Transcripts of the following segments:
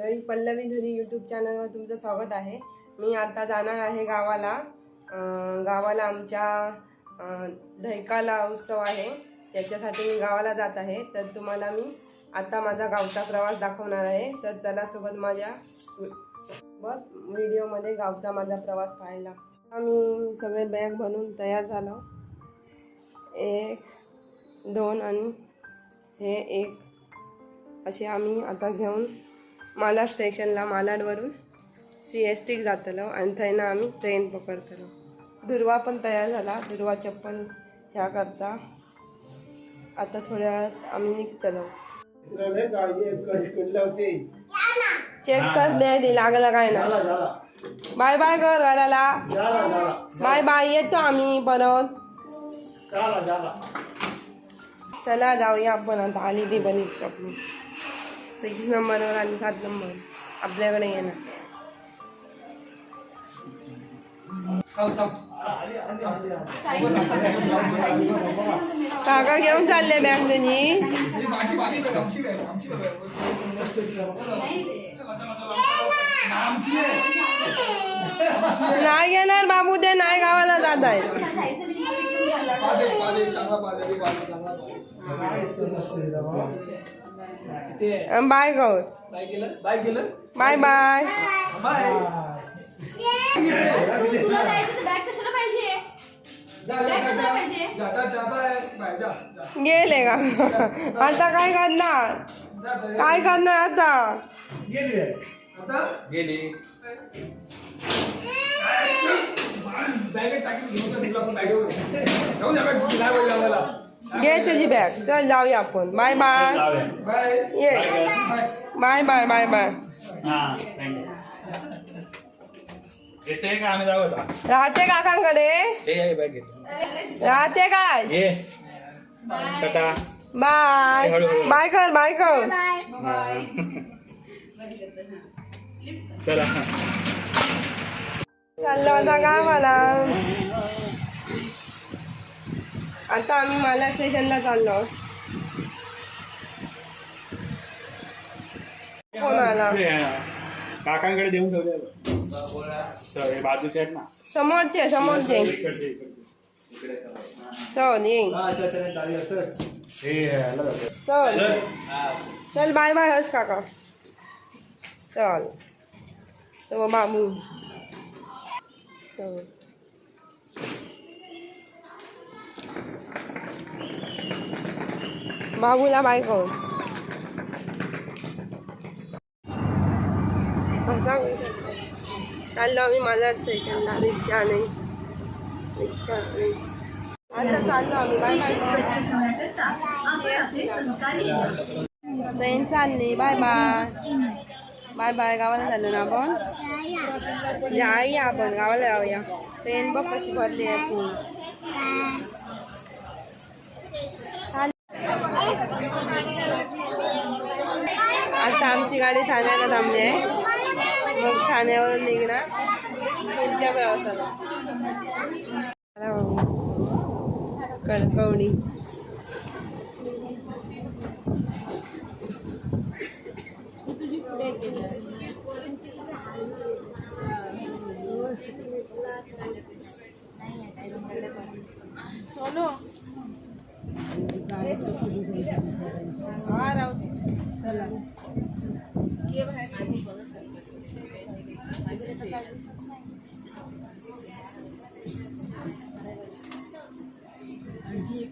मंडळी पल्लवी धरी यूट्यूब चॅनलवर तुमचं स्वागत आहे. मी आता जाणार आहे गावाला. गावाला आमच्या दहकाला उत्सव आहे. त्याच्यासाठी मी गावाला जात आहे. तर तुम्हाला मी आता माझा गावचा प्रवास दाखवणार आहे. तर चला सोबत माझ्या सोबत व्हिडिओमध्ये गावचा माझा प्रवास पाहायला. आम्ही सगळे बॅग बनवून तयार झालो. एक दोन आणि हे एक. असे आम्ही आता घेऊन मालाड स्टेशनला मालाडवरून सी एस टीक जातलो आणि थंयना आम्ही ट्रेन पकडतलो. दुर्वा पण तयार झाला. दुर्वा चप्पल ह्या करता आता थोड्या वेळात आम्ही निघतलो. चेक कर दे लागलं काय ना बाय बाय कर घराला. बाय बाय येतो आम्ही परत चला जाऊया आपण आता आली ती बनी आपली सिक्स नंबरवर आणि सात नंबर. आपल्याकडे येणार. काका घेऊन चालले बॅग त्यांनी. नाही येणार बाबू ते नाही गावाला जात आहे. बाय गौर. बाय गेलं बाय गेलं बाय बाय. बाय. तुला जायचं तर बॅग कशाला पाहिजे? जा जा जा जा. जा जा बाय बाय जा जा. गेले का? आता काय करणार? काय करणार आता? आता? गेली. बॅगेत टाकीत घेऊन बॅग आम्हाला घे तुझी बॅग चल जाऊया आपण बाय बाय ये बाय बाय बाय बाय राहते काकांकडे? राहते काय बाय बाय कर बाय कर चला. चाललो आता गावाला आता आम्ही माला स्टेशनला चाललो आला. काकांकडे देऊन ठेवले. चल, हे बाजूचे आहेत ना. समोरचे समोरचे. चल ये. हा, अच्छा, अच्छा, नाही, चालेल, असंच. हे ह्याला जाऊया. चल. चल. चल बाय बाय हर्ष काका. चल. तो बाबू चल. बाबूला बाय कर चाललो आम्ही मालाड स्टेशनला रिक्षा नाही रिक्षा नाही आता चाललो आम्ही बाय बाय ट्रेन चालली बाय बाय बाय बाय गावाला चाललो ना आपण जाऊया आपण गावाला जाऊया ट्रेन बघ कशी भरली आहे फुल चाल. आता आमची गाडी ठाण्याला थांबली आहे. मग ठाण्यावरून निघणार. पुढच्या प्रवासाला? कळकवणी.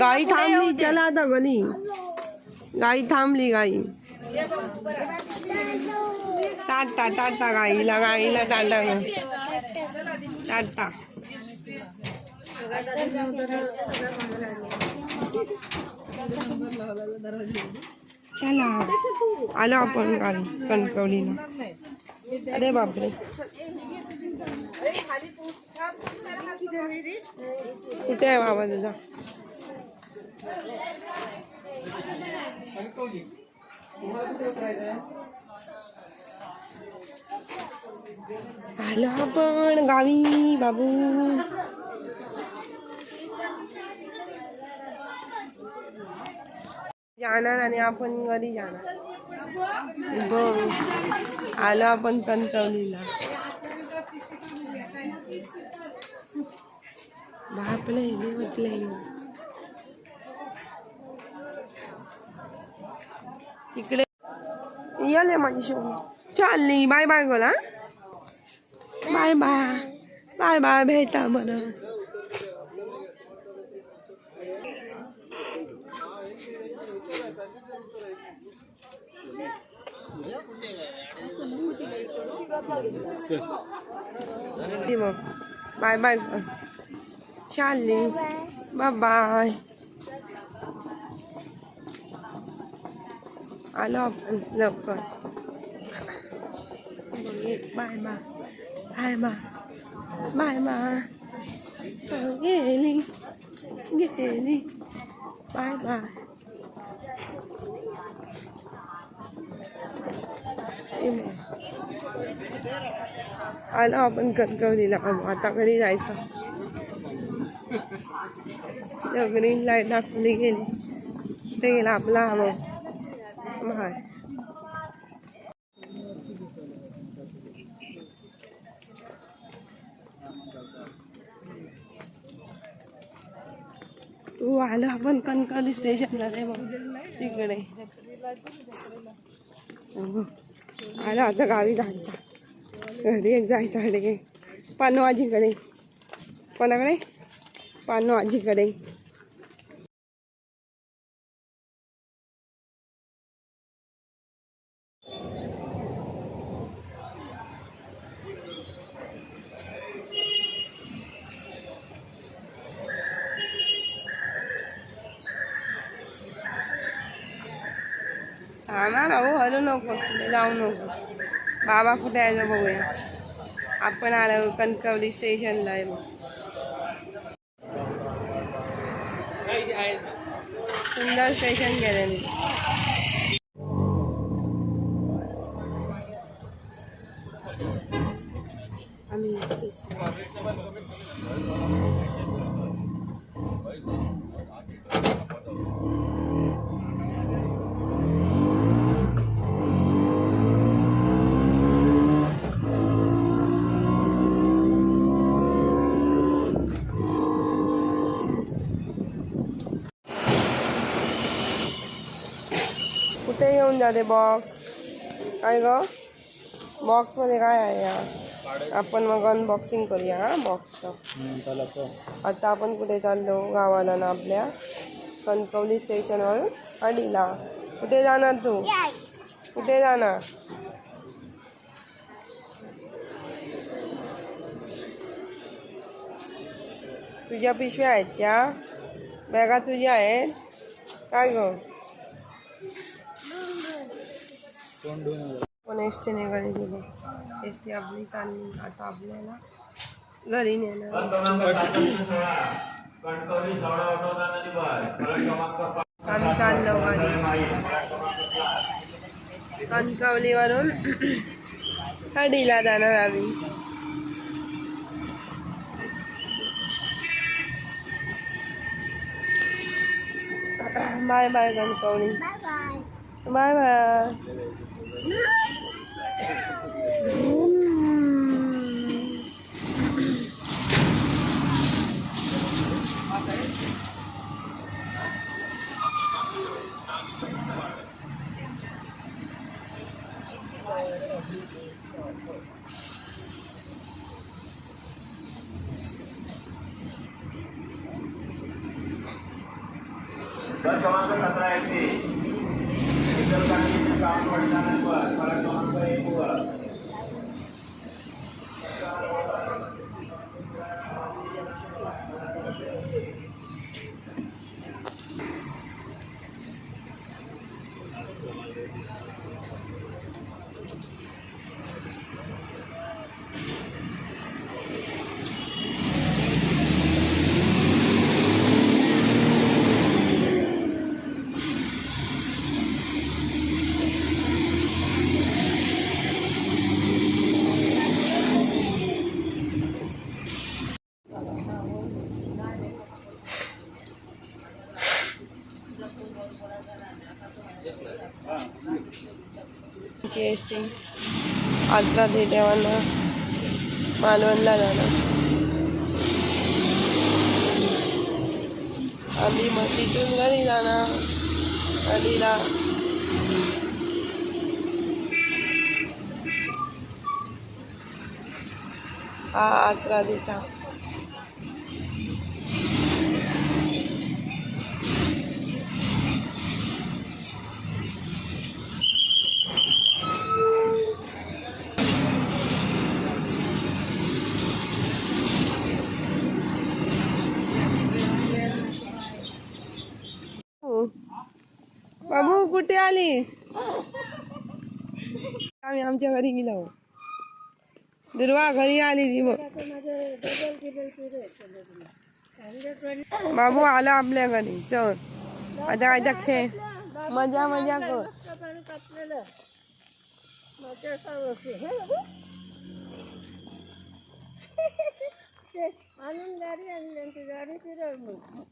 गाई थांबली चला आता गली गाई थांबली गाई. टाटा टाटा गाईला गाईला टाटा टाटा. चला. आलो आपण गावी कणकवलीला. अरे बापरे. कुठे आहे बाबा तुझा? आलो आपण गावी बाबू. जाणार आणि आपण घरी जाणार. बघ आलो आपण कणकवलीला. बापले हे म्हटले तिकडे याले माझी शोभ चालली बाय बाय गोला बाय बाय बाय बाय भेटा बरं ती मग बाय बाय चालली बाय बाय आलो आपण लवकर bye bye bye bye bye bye गेली गेली बाय बाय आलो आपण कणकवलीला आलो आता घरी जायचं ग्रीन लाइट दाखवली गेली ते गेला आपला मग हाय तू आलो आपण कणकवली स्टेशनला रे मग. तिकडे हो. आलो आता गावी जायचं. घरी एक जायचं कडे पानू आजीकडे. कोणाकडे? पानू आजीकडे. हा ना भाऊ हलू नको. कुठे जाऊ नको. बाबा कुठे आहे बघूया. आपण आलो कणकवली स्टेशनला आहे मग सुंदर स्टेशन गेले आम्ही कुठे घेऊन जाते बॉक्स काय ग बॉक्समध्ये काय आहे या आपण मग अनबॉक्सिंग करूया हा बॉक्सचं आता आपण कुठे चाललो? गावाला ना आपल्या. कणकवली स्टेशनवर अडीला. कुठे जाणार तू? कुठे जाणार? तुझ्या पिशव्या आहेत त्या? बॅगा तुझ्या आहेत? काय ग? पण एस टीने घरी गेलो. एस टी आपली चालली. आता आपल्याला घरी नेणार आम्ही चाललो घरी कणकवलीवरून हडीला जाणार आम्ही. Bye bye Kankavli. Bye bye. Bagaimana kata ini? Testing आजचा देवांना मालवणला जाणार आम्ही मग तिथून घरी जाणार नदीला हा आचरा देता. बाबू कुठे आलीस? आम्ही आमच्या घरी गेलो. दुर्वा घरी आली ती बघ बाबू आला आपल्या घरी. चल. आता आता खेळ. मजा मजा कर. आणून गाडी आणली आणि ती गाडी फिरवली. आणून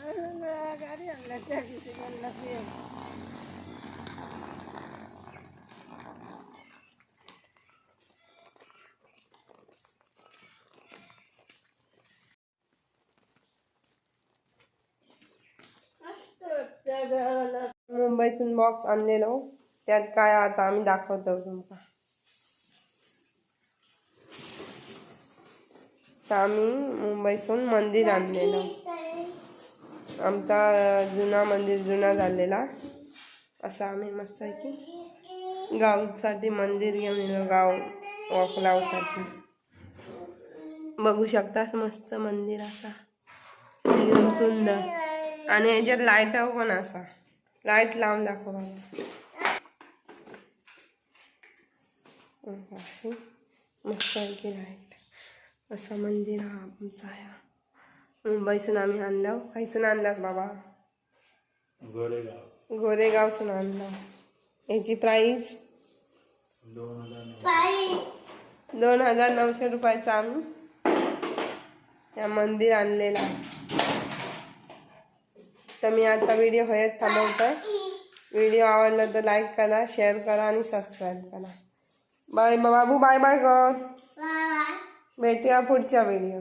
गाडी आणला त्या दिवशी ते मुंबईसून बॉक्स आणलेलो हो. त्यात काय आता आम्ही दाखवतो तुमका तर आम्ही मुंबईसून मंदिर आणलेलो. आमचा जुना मंदिर जुना झालेला. असं आम्ही मस्त आहे की गावसाठी मंदिर घेऊन येलो गाव वॉकलावसाठी बघू शकतास मस्त मंदिर असा. एकदम सुंदर. आणि ह्याच्यात लाइट पण असा. लाइट लावून दाखव अशी मस्त आहे की लाइट असं मंदिर हा आमचा आहे. मुंबईसून आम्ही आणलं. काहीसून आणलास बाबा? गोरेगाव. गोरेगावसून आणलं. याची प्राईस दोन हजार दोन हजार नऊशे रुपयाचा आम्ही या मंदिर आणलेला. तर मी आता व्हिडिओ होयत थांबवतोय. व्हिडिओ आवडला तर लाईक करा शेअर करा आणि सबस्क्राईब करा. बाय बाबू. बाय बाय कर भेटूया पुढच्या व्हिडिओ